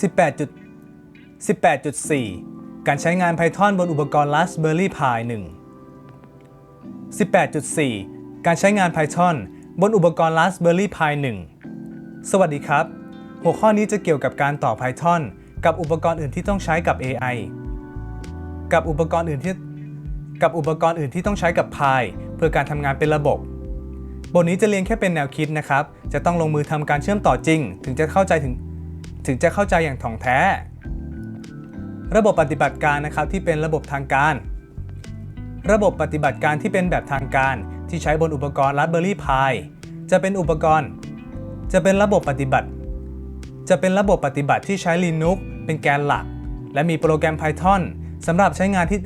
18 18.4 การใช้งาน Python บนอุปกรณ์ Raspberry Pi 1 18.4 การใช้งาน Python บนอุปกรณ์ Raspberry Pi 1 สวัสดีครับ หัวข้อนี้จะเกี่ยวกับการต่อ Python กับอุปกรณ์อื่นที่ต้องใช้กับ AI กับอุปกรณ์อื่นที่กับอุปกรณ์อื่นที่ต้องใช้กับ Pi เพื่อการทำงานเป็นระบบบทนี้จะเรียนแค่เป็นแนวคิดนะครับ จะต้องลงมือทำการเชื่อมต่อจริง ถึงจะเข้าใจถึง ถึงจะเข้าใจอย่างถ่องแท้ ระบบปฏิบัติการนะครับที่เป็นระบบทางการ ระบบปฏิบัติการที่เป็นแบบทางการที่ใช้บนอุปกรณ์ Raspberry Pi จะเป็นอุปกรณ์ จะเป็นระบบปฏิบัติ จะเป็นระบบปฏิบัติที่ใช้ Linux เป็นแกนหลัก และมีโปรแกรม Python สำหรับใช้งานที่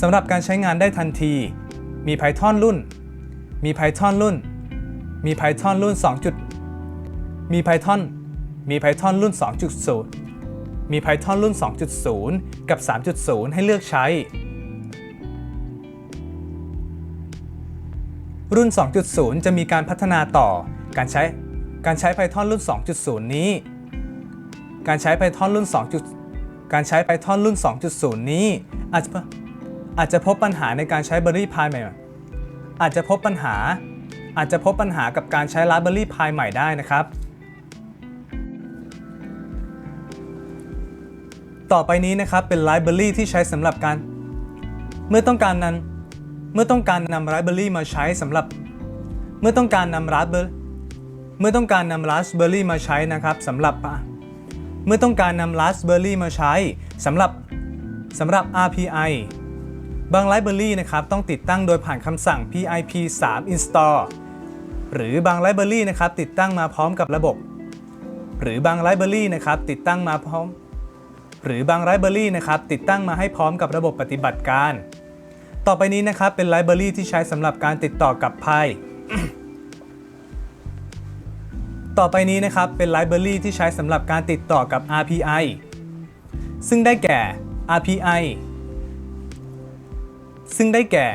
สำหรับการใช้งานได้ทันที มี Python รุ่น มี Python รุ่น มี Python รุ่น 2. จุด มี Python มี Python รุ่น 2.0 มี Python รุ่น 2.0 กับ 3.0 ให้เลือกใช้ รุ่น 2.0 จะมีการพัฒนาต่อ การใช้ การใช้ Python รุ่น 2.0 นี้ การใช้ Python รุ่น 2. การใช้ Python รุ่น 2.0 นี้ อาจจะอาจจะพบปัญหาในการใช้ Berry Pi ใหม่ อาจจะพบปัญหา อาจจะพบปัญหากับการใช้ Raspberry Pi ใหม่ได้นะครับ ต่อไปนี้นะครับเป็น Library ที่ใช้สำหรับการ เมื่อต้องการนั้นเมื่อต้องการนำ Raspberry มาใช้สำหรับ เมื่อต้องการนำ Raspberry เมื่อต้องการนำ Raspberry มาใช้นะครับสำหรับเมื่อต้องการนำ Raspberry มาใช้สำหรับสำหรับ RPI บาง Library นะครับต้องติดตั้งโดยผ่านคำสั่ง pip 3 install หรือบาง Library นะครับติดตั้งมาพร้อมกับระบบ หรือบาง Library นะครับติดตั้งมาพร้อม หรือบาง Library นะครับติดตั้งมาให้พร้อมกับระบบปฏิบัติการ ต่อไปนี้นะครับเป็น Library ที่ใช้สำหรับการติดต่อกับ Pi ต่อไปนี้นะครับเป็น Library ที่ใช้สำหรับการติดต่อกับ RPI ซึ่งได้แก่ RPI ซึ่งได้แก่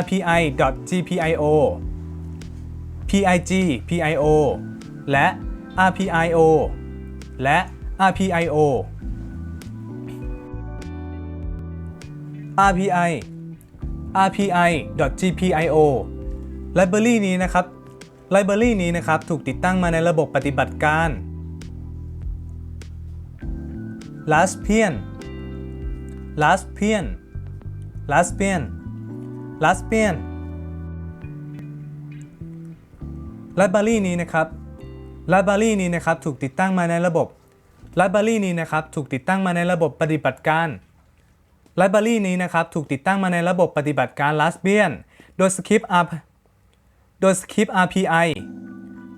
rpi.gpio pig pio และ rpio และ rpio rpi rpi.gpio library นี้นะครับ library นี้นะครับถูกติดตั้งมาในระบบปฏิบัติการ Raspbian Raspbian Raspbian Raspbian Library นี้นะครับ Library นี้นะครับถูกติดตั้งมาในระบบ Library นี้นะครับถูกติดตั้งมาในระบบปฏิบัติการ Library นี้นะครับถูกติดตั้งมาในระบบปฏิบัติการ Raspbian โดยสคริปต์ R โดยสคริปต์ RPI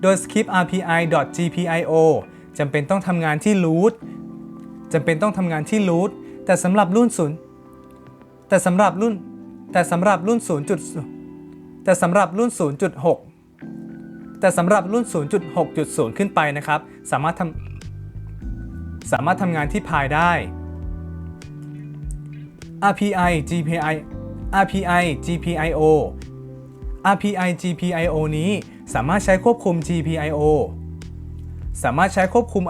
โดยสคริปต์ RPI.gpio จำเป็นต้องทำงานที่ root จำเป็นต้องทำงานที่ root แต่สำหรับรุ่นศูนย์แต่สำหรับรุ่นแต่สำหรับรุ่น 0. แต่สำหรับรุ่น 0.6 แต่สำหรับรุ่น 0.6.0 ขึ้นไปนะครับ สามารถทำสามารถทำงานที่พายได้ RPI GPI RPI GPIO RPI GPIO นี้สามารถใช้ควบคุม GPIO สามารถใช้ควบคุม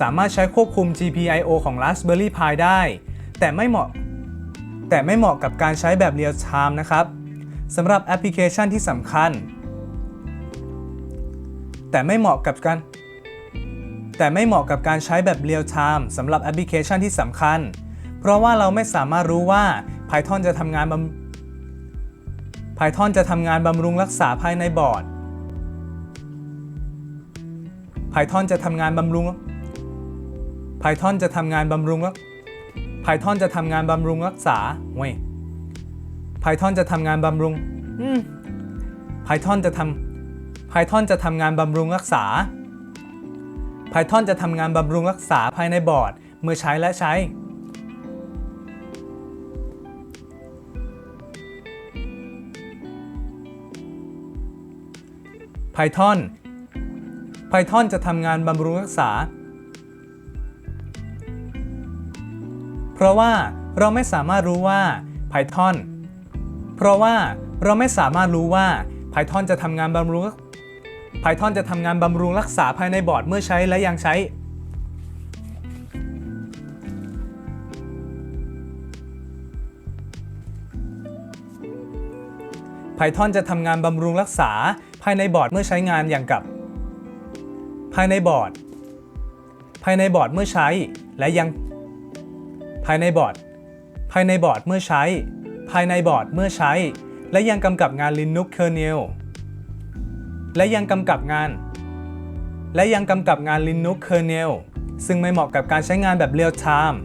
สามารถใช้ควบคุม GPIO ของ Raspberry Pi ได้ แต่ไม่เหมาะ แต่ไม่เหมาะกับการใช้แบบ Real Time นะครับสำหรับแอปพลิเคชันที่สำคัญ แต่ไม่เหมาะกับการแต่ไม่เหมาะกับการใช้แบบ Real Time สำหรับแอปพลิเคชันที่สำคัญ เพราะว่าเราไม่สามารถรู้ว่า Python จะทำงานบำ Python จะทำงานบำรุงรักษาภายในบอร์ด Python จะทำงานบำรุง Python จะทำงานบำรุง Python จะทำงานบำรุงรักษาเว้ย Python จะทำงานบำรุง อืม Python จะทำ Python จะทำงานบำรุงรักษา Python จะทำงานบำรุงรักษาภายในบอร์ด เมื่อใช้และใช้ Python Python จะทำงานบำรุงรักษา เพราะว่าเราไม่สามารถรู้ว่า Python เพราะว่าเราไม่สามารถรู้ว่า Python จะทำงานบำรุง Python จะทำงานบำรุงรักษาภายในบอร์ดเมื่อใช้และยังใช้ Python จะทำงานบำรุงรักษา ภายในบอร์ดเมื่อใช้งานอย่างกับ ภายในบอร์ด ภายในบอร์ดเมื่อใช้และยัง ภายในบอร์ด ภายในบอร์ดเมื่อใช้ ภายในบอร์ดเมื่อใช้ และยังกำกับงาน Linux kernel และยังกำกับงาน และยังกำกับงาน Linux kernel ซึ่งไม่เหมาะกับการใช้งานแบบ real time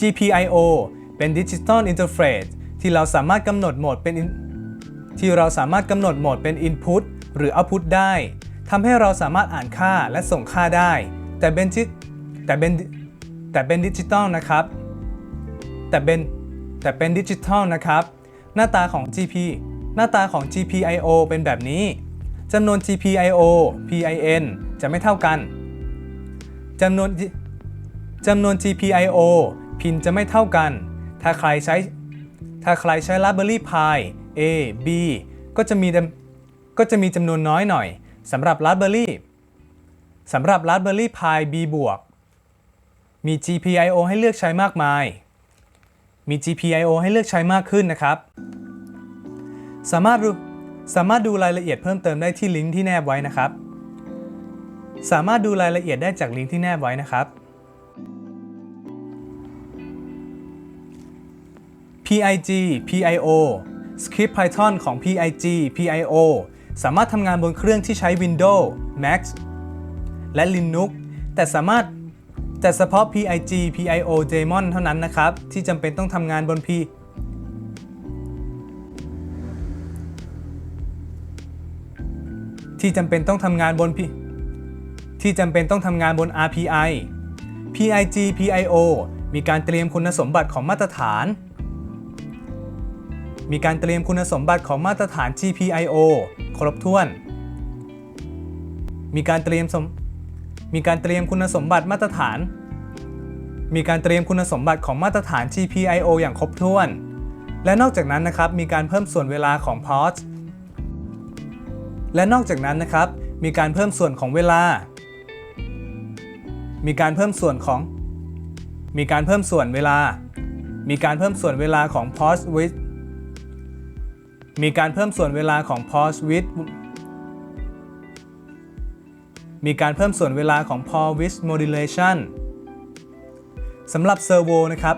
GPIO เป็น Digital Interface ที่เราสามารถกำหนดโหมดเป็น ที่เราสามารถกำหนดโหมดเป็น Input หรือ Output ได้ทำให้เราสามารถอ่านค่าและส่งค่าได้ แต่เป็นที่แต่เป็นแต่เป็นดิจิตอลนะครับ แต่เป็นแต่เป็นดิจิทัลนะครับ หน้าตาของ GP หน้าตาของ GPIO เป็นแบบนี้จำนวน GPIO PIN จะไม่เท่ากันจำนวนจำนวน GPIO พินจะไม่เท่ากัน ถ้าใครใช้ ถ้าใครใช้ Raspberry Pi A B ก็จะมีก็จะมีจำนวนน้อยหน่อยสำหรับ Raspberry สำหรับ Raspberry Pi B บวกมี GPIO ให้เลือกใช้มากมาย มี GPIO ให้เลือกใช้มากขึ้นนะครับ สามารถสามารถดูรายละเอียดเพิ่มเติมได้ที่ลิงก์ที่แนบไว้นะครับ สามารถดูรายละเอียดได้จากลิงก์ที่แนบไว้นะครับ PIG PIO Script Python ของ PIG PIO สามารถทำงานบนเครื่องที่ใช้ Windows Mac และ Linux แต่สามารถแต่เฉพาะ PIG PIO Daemon เท่านั้นนะครับ ที่จำเป็นต้องทำงานบน P ที่จำเป็นต้องทำงานบน P ที่จำเป็นต้องทำงานบน RPI PIG PIO มีการเตรียมคุณสมบัติของมาตรฐาน มีการเตรียมคุณสมบัติของมาตรฐาน GPIO ครบถ้วน มีการเตรียมสมมีการเตรียมคุณสมบัติมาตรฐาน มีการเตรียมคุณสมบัติของมาตรฐาน GPIO อย่างครบถ้วน และนอกจากนั้นนะครับ มีการเพิ่มส่วนเวลาของ port และนอกจากนั้นนะครับ มีการเพิ่มส่วนของเวลา มีการเพิ่มส่วนของ มีการเพิ่มส่วนเวลา มีการเพิ่มส่วนเวลาของ pause with มีการเพิ่มส่วนเวลาของ pause with มีการเพิ่มส่วนเวลาของ pause with modulation สำหรับ servo นะครับ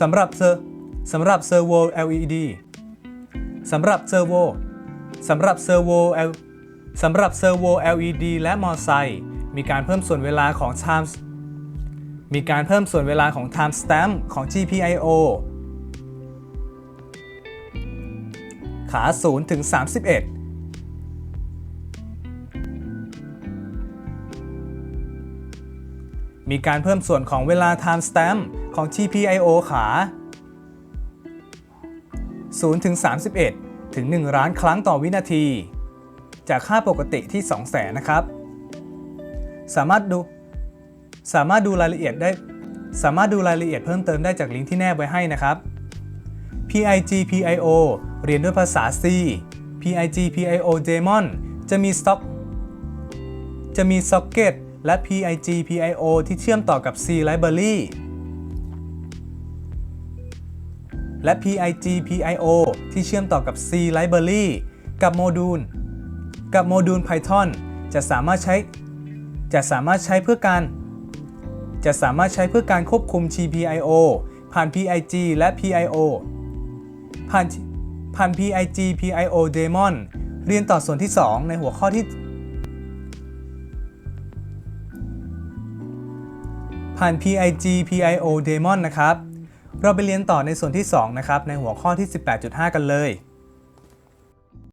สำหรับเซอร์สำหรับ servo LED สำหรับ servo สำหรับ servo L สำหรับ servo LED และมอไซค์มีการเพิ่มส่วนเวลาของ time มีการเพิ่มส่วนเวลาของ time stamp ของ GPIO ขา0ถึง31มีการเพิ่มส่วนของเวลา time stamp ของ GPIO ขา 0 ถึง 31 ถึง 1 ล้านครั้งต่อวินาที จากค่าปกติที่ 200,000 นะครับ สามารถดู สามารถดูรายละเอียดได้ สามารถดูรายละเอียดเพิ่มเติมได้จากลิงก์ที่แนบไว้ให้นะครับ PIG PIO เรียนด้วยภาษา C PIG PIO Daemon จะมีสต็อกจะมี Socket และ PIG PIO ที่เชื่อมต่อกับ C Library และ PIG PIO ที่เชื่อมต่อกับ C Library กับโมดูล กับโมดูล Python จะสามารถใช้ จะสามารถใช้เพื่อการ จะสามารถใช้เพื่อการควบคุม GPIO ผ่าน PIG และ PIO ผ่าน ผ่าน PIG PIO Daemon เรียนต่อส่วนที่ 2 ในหัวข้อที่ ผ่าน PIG PIO Daemon นะครับ เราไปเรียนต่อในส่วนที่ 2 นะครับ ในหัวข้อที่ 18.5 กันเลย